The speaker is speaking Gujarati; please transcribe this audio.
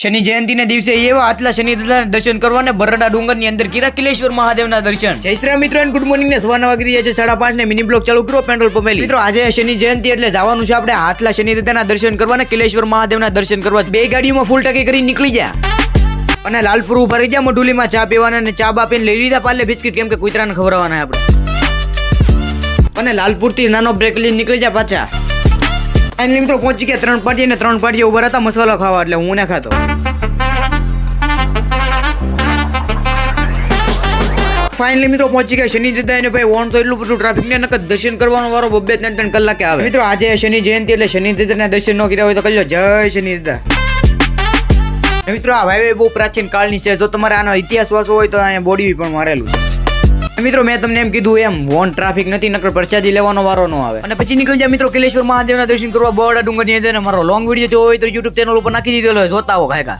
શનિ જયંતિના દિવસે એવા આટલા શનિ દાદાના દર્શન કરવા ને બરડા ડુંગરની અંદર કિરા કિલેશ્વર મહાદેવના દર્શન. જય શ્રી મિત્રો ગુડ મોર્નિંગ ને સવારના વાગી છે. સાડા પાંચ ને મિની બ્લોક ચાલુ કરો પેટ્રોલ પંપે મિત્રો, આજે શનિ જયંતિ એટલે જવાનું છે આપણે આટલા શનિ દાદાના દર્શન કરવા ને કિલેશ્વર મહાદેવના દર્શન કરવા. બે ગાડીઓમાં ફૂલ ટકી કરી નીકળી ગયા. અને લાલપુર ઊભા રહી ગયા, મઢુલીમાં ચા પીવાના અને ચા બાપીને લઈ લીધા પાલે બિસ્કિટ, કેમ કે કૂતરાને ખવડાવવાના આપણે. અને લાલપુરથી નાનો બ્રેક લઈને નીકળી જાય પાછા. ફાઇનલી મિત્રો પહોંચી ગયા ત્રણ પાટી અને ત્રણ પાટી ઊભા હતા મસાલો ખાવા, એટલે હું ના ખાતો. ફાઇનલી મિત્રો પહોંચી ગયા શનિ દાદા એને ભાઈ ઓન તો એટલું બધું ટ્રાફિક ને નકર દર્શન કરવાનો વારો બબે ત્રણ ત્રણ કલાકે આવે. મિત્રો આજે શનિ જયંતિ એટલે શનિ દાદાના દર્શન ન કર્યા હોય તો કરજો જય શનિ દાદા મિત્રો આ ભાઈ બહુ પ્રાચીન કાળની છે. જો તમારે આનો ઇતિહાસ વાંચવો હોય તો અહીંયા બોડી પણ મારેલું છે. મિત્રો, મેં તમને એમ કીધું એમ, વોન ટ્રાફિક નથી, નકર પ્રસાદી લેવાનો વારો ન આવે. અને પછી નીકળી જાય મિત્રો, કિલેશ્વર મહાદેવના દર્શન કરવા બરડા ડુંગરની અંદર. મારો લોંગ વીડિયો જોવો હોય તો યુટ્યુબ ચેનલ ઉપર નાખી દીધેલો જોતા હો કાયકા